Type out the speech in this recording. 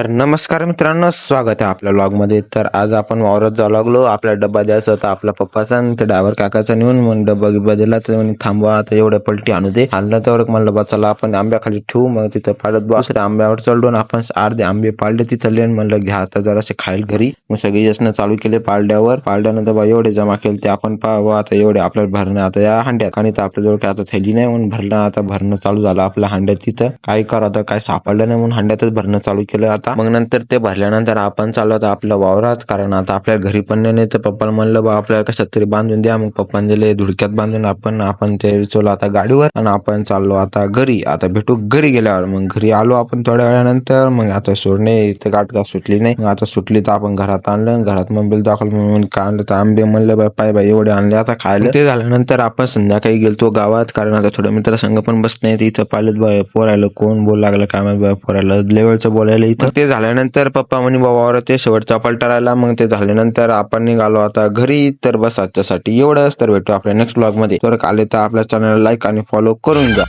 तर नमस्कार मित्रांनो स्वागत आहे आपल्या लॉगमध्ये तर आज आपण वावरात जाऊ लागलो. आपला डब्बा द्यायचा होता आपल्या पप्पाचा आणि ते डायव्हर काकाचा नेऊन मग डब्बा गिब्बा दिला. तर म्हणे थांबवा आता एवढ्या पलटी आणू दे. आणलं तर म्हणलं बा चला आपण आंब्याखाली ठेवू. मग तिथं पाडत बा आंब्यावर चढून आपण अर्धे आंबे पाळले तिथं लेन. म्हणलं घ्या आता जरासे खाईल घरी. मग सगळे यसनं चालू केले पाळड्यावर पाळल्यानंतर बा एवढे जमा केले ते आपण पाहावं. आता एवढे आपल्याला भरणं आता या हांड्यात. आणि तर आपल्याजवळ काय आता थैली नाही म्हणून भरणं आता भरणं चालू झालं आपल्या हांड्यात तिथं. काय करा आता काय सापडलं नाही म्हणून हांड्यातच भरणं चालू केलं. आता मग नंतर ते भरल्यानंतर आपण चाललो आता आपल्या वावरात कारण आता आपल्या घरी पण नाही तर पप्पाला म्हणलं बा आपल्याला कसं तरी बांधून द्या. मग पप्पा दिले धुडक्यात बांधून आपण आपण ते विचवलं आता गाडीवर आणि आपण चाललो आता घरी. आता भेटू घरी गेल्यावर. मग घरी आलो आपण थोड्या वेळानंतर मग आता सोडणे इथं गाठ का सुटली नाही. मग आता सुटली तर आपण घरात आणलं घरात मोबाईल दाखवलं म्हणून काय आणलं तर आंबे म्हणलं बाय पाय बाय एवढे आणले आता खायला. ते झाल्यानंतर आपण संध्याकाळी गेलतो गावात कारण आता थोडं मित्रसंघ पण बस नाही इथं पाहिलं बाय पोरायला कोण बोल लागलं काय माहिती बाय पोरायला लेवलचं बोलायला इथं. ते झाल्यानंतर पप्पा म्हणे बाबावर ते शेवटचा पलटा मग ते झाल्यानंतर आपण निघालो आता घरी तर बस आजच्यासाठी एवढंच. तर भेटू आपल्या नेक्स्ट ब्लॉगमध्ये. तर आले तर आपल्या चॅनलला लाईक आणि फॉलो करून जा